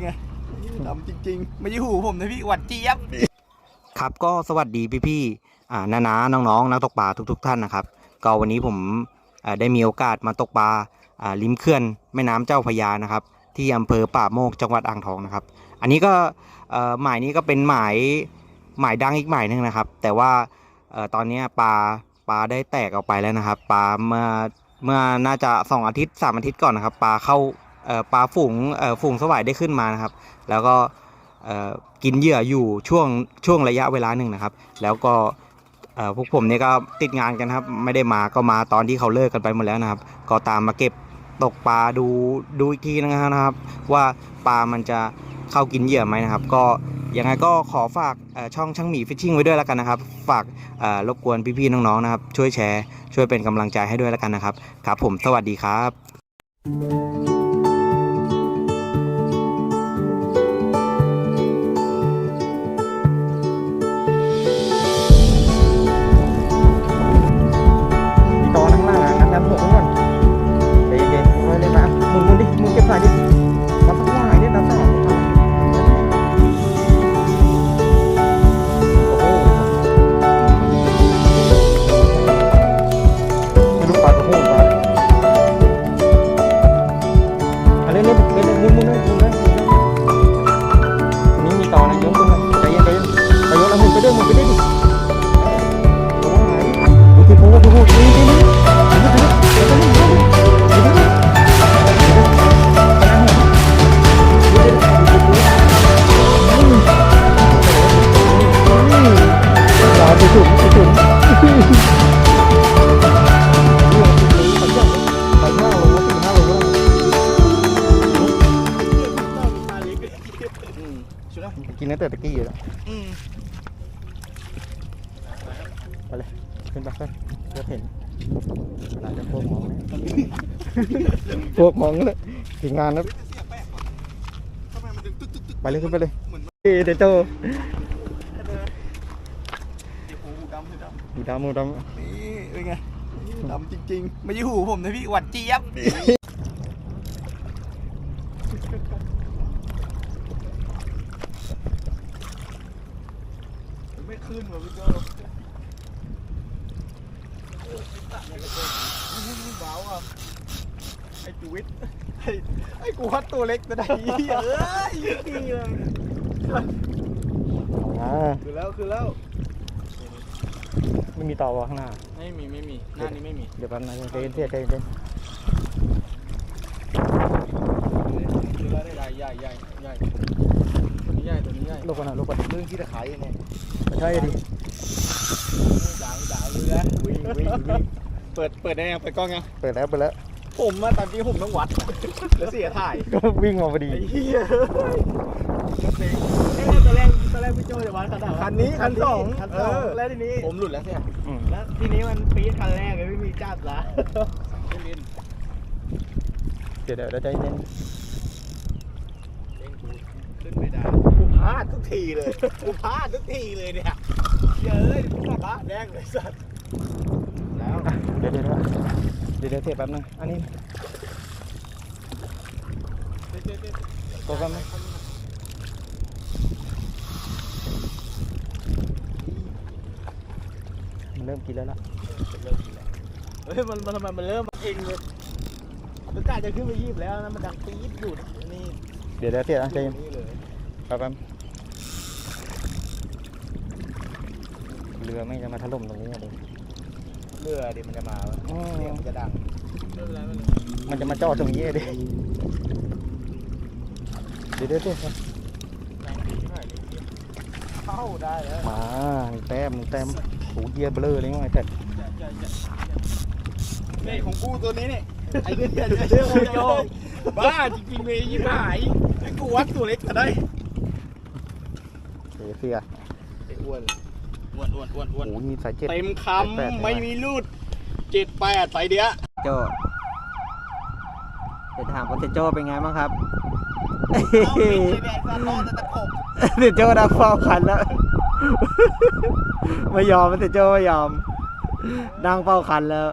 เป็นไงดำจริง ๆ ไม่ใช่หูผมนะพี่หวัดเจี๊ยบ ครับก็สวัสดีพี่ๆอ่านานาน้องๆนักตกปลาทุก ๆ ท่านนะครับ ก็วันนี้ผมอ่าได้มีโอกาสมาตกปลาอ่าริมเขื่อนแม่น้ำเจ้าพระยานะครับ ที่อำเภอป่าโมกจังหวัดอ่างทองนะครับ อันนี้ก็เอ่อหมายนี้ก็เป็นหมายหมายดังอีกหมายหนึงนะครับ แต่ว่าเอ่อตอนนี้ปลาปลาได้แตกออกไปแล้วนะครับปลาเมื่อเมื่อน่าจะสองอาทิตย์สามอาทิตย์ก่อนนะครับปลาเข้าเอ่อ ปลาฝูงฝูงสวายได้ขึ้นมานะครับ แล้วก็กินเหยื่ออยู่ช่วงช่วงระยะเวลาหนึ่งนะครับ แล้วก็พวกผมเนี่ยก็ติดงานกันครับ ไม่ได้มาก็มาตอนที่เขาเลิกกันไปหมดแล้วนะครับ ก็ตามมาเก็บตกปลาดูดูอีกทีนะครับ ว่าปลามันจะเข้ากินเหยื่อไหมนะครับ ก็ยังไงก็ขอฝากช่องช่างหมีฟิชชิ่งไว้ด้วยแล้วกันนะครับ ฝากรบกวนพี่ๆน้องๆนะครับ ช่วยแชร์ช่วยเป็นกำลังใจให้ด้วยแล้วกันนะครับ ครับผมสวัสดีครับมี กินตั้งแต่ตะกี้อยู่แล้วไปเลยขึ้นไปขึ้นเดี๋ยวเห็นอาจจะพวกมองนะพวกมองเลยถึงงานแล้วไปเลยขึ้นไปเลยเอ้ยเดี๋ยวโจหูดำหูดำนี่เป็นไงดำจริงๆไม่ใช่หูผมนะพี่หวัดเจี๊ยบ ขึ้นว่ะพี่โจ้เบาอะไอ้จูวิทย์ไอ้ไอ้กูวัดตัวเล็กแต่ได้เหี้ยเอ้ยดีเลยอ่าคือแล้วคือแล้ว ไม่มีต่อวะข้างหน้า ไม่มีไม่มี หน้านี้ไม่มี เดี๋ยวแป๊บนึงใจเย็นใจเย็นใจเย็น คือแล้วได้ใหญ่ใหญ่ใหญ่ตัวนี้ใหญ่ตัวนี้ใหญ่ ลูกก่อนนะลูกก่อน เรื่องที่ตะไค ร้เนี่ยไม่ใช่ดิดาวดาวเรือวิ่งวิ่งวิ่งเปิดเปิดได้ยังเปิดกล้องยังเปิดแล้วเปิดแล้ว ผมมาตอนที่ผมต้องวัดแล้วเสียถ่ายก็วิ่งมาพอดี ไอ้เหี้ยตอนแรกตอนแรกพี่โจจะวัดขนาดคันนี้คันสองคันสองแล้วทีนี้ผมหลุดแล้วเสียอืมแล้วทีนี้มันปี๊ดคันแรกเลยไม่มีจับละเล่นเดี๋ยวเดี๋ยวเดี๋ยวใจเย็น เล่นกูขึ้นไม่ได้ กทุกทีเลย กูพลาดทุกทีเลยเนี่ยเย้ยกูกลับบ้านแดงเลยสัตว์แล้วเดี๋ยวเดี๋ยวเดี๋ยวเดี๋ยวเทปแป๊บนึงอันนี้ตัวกันไหมมันเริ่มกินแล้วล่ะเฮ้ยมันมันทำไมมันเริ่มเองเลยมันกล้าจะขึ้นไปยีบแล้วนะมันดักปี๊ดอยู่นี่เดี๋ยวเดี๋ยวเทปอะใจเย็นนี่เลยแป๊บแป๊บเรือไม่งจะมาถล่มตรงนี้เลยเรือดิมันจะมาวะอืเสียงมมันจะดัง ไม่เป็นไรไม่เป็นไรมันจะมาจอดตรงนี้เลยเดี๋ยวเดี๋ยวเทปอะแรงดีหน่อยดิเข้าได้แล้วมาหนึ่งแต้มหนึ่งแต้มโอ้เยียเบลอเลยง่ายแต่นี่ของกูตัวนี้เนี่ยไอ้เรื่องเรื่องของโยงบ้าจริงๆเลยยี่หายไอ้กูวัดตัวเล็กก็ได้เสียเสียไอ้อ้วน อ้วนอ้วนอ้วนอ้วนโอ้มีสายเจ็ดเต็มคแปดำไม่มีรูดเจ็ดแปดใส่เดียวโจเดี๋ยวถามว่าเจโจเป็นไงบ้างครับเอาปิดเลยเนี่ยซาโต้จะตะขบเดี๋ยวโจดักเฝ้าคันแล้วไม่ยอมเดี๋ยวโจไม่ยอมดังเฝ้าคันแล้ว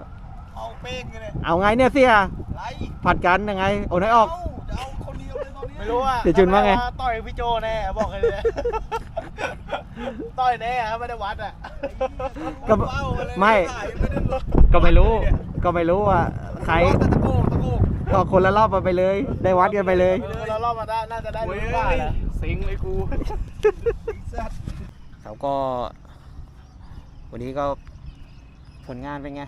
เอาเป้งเลยเอาไงเนี่ยเสียไรผัดกันยังไงโอนให้ออกเอาจะเอาคนเดียวเลยตอนนี้ไม่รู้ว่าเสียจุนว่าไง ต่อยพี่โจแน่บอกเลยต่ อยแน่ครับไม่ได้วัดอะก็ไม่ ก็ไม่รู้ ก็ไม่รู้ว่าใครตะโกกตะโกกก็คนละรอบไปเลย ได้วัดกันไปเลยเออเรารอบมาได้น่าจะได้รู้ว่านะสิงเลยกูเขาก็ วันนี้ก็ผลงานเป็นไง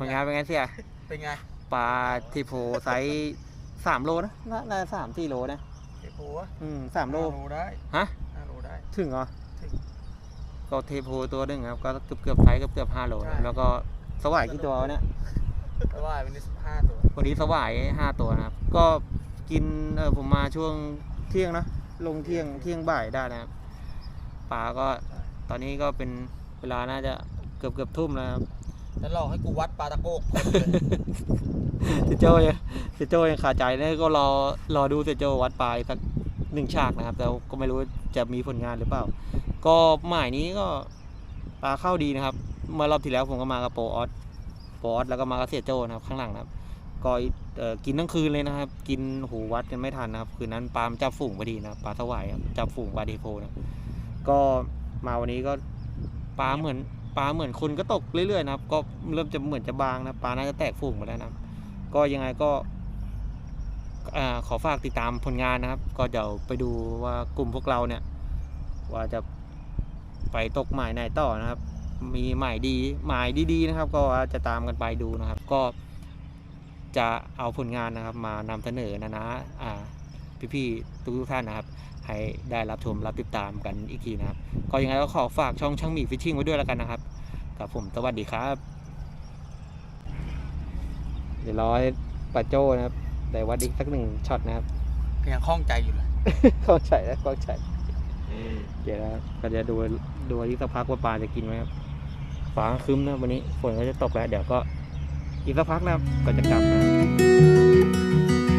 ผลงานเป็นไงเสียเป็นไงปลาทีโพไซส์สามโลนะน่าน่าสามสี่โลนะไอ้ผัวอืมสามโลโลได้ฮะห้าโลได้ ถึงเหรอถึงก็เทโพตัวหนึ่งครับ ก็เกือบเกือบไซส์เกือบเกือบห้าโลใช่ แล้วก็สวายกี่ตัววะเนี่ย แต่ว่าวันนี้สิบห้าตัววันนี้สวายห้าตัวนะครับ ก็กินเออผมมาช่วงเที่ยงนะ ลงเที่ยงเที่ยงบ่ายได้นะครับปลาก็ตอนนี้ก็เป็นเวลาน่าจะเกือบเกือบทุ่มแล้วครับแล้วหลอกให้กูวัดปลาตะโกกเซโจยังเซโจยังขาดใจนะก็รอรอดูเซโจวัดปลายสักหนึ่งฉากนะครับแต่ก็ไม่รู้ จะมีผลงานหรือเปล่า ก็หมายนี้ก็ปลาเข้าดีนะครับเมื่อรอบที่แล้วผมก็มากับโปออสโปออสแล้วก็มากับเสียโจนะครับ ข้างหลังนะครับก็กินทั้งคืนเลยนะครับ กินหูวัดกันไม่ทันนะครับ คืนนั้นปลามจับฝูงพอดีนะปลาสวายจับฝูงปลาเดโพนะก็มาวันนี้ก็ปลาเหมือนปลาเหมือนคนก็ตกเรื่อยๆนะครับ ก็เริ่มจะเหมือนจะบางนะปลาน่าจะแตกฝูงหมดแล้วนะก็ยังไงก็ อขอฝากติดตามผลงานนะครับ ก็เดี๋ยวไปดูว่ากลุ่มพวกเราเนี่ย ว่าจะไปตกหมายไหนต่อนะครับ มีหมายดีหมายดีๆนะครับ ก็จะตามกันไปดูนะครับ ก็จะเอาผลงานนะครับ มานำเสนอนะนะอ่าพี่ๆทุกท่านนะครับ ให้ได้รับชมรับติดตามกันอีกทีนะครับ ก็ยังไงก็ขอฝากช่องช่างหมีฟิชชิ่งไว้ด้วยแล้วกันนะครับกับผมสวัสดีครับเดี๋ยวรอให้ปาโจ้นะครับ แต่วัดอีกสักหนึ่งช็อตนะครับยังคล่องใจอยู่เลยเข้าใจแล้วเข้าใจเดี๋ยวนะครับก็จะดูดูอีกสักพักว่าปลาจะกินไหมครับฟ้าครึ้มนะวันนี้ฝนก็จะตกแล้ว เดี๋ยวก็อีกสักพักนะครับก็จะกลับนะครับ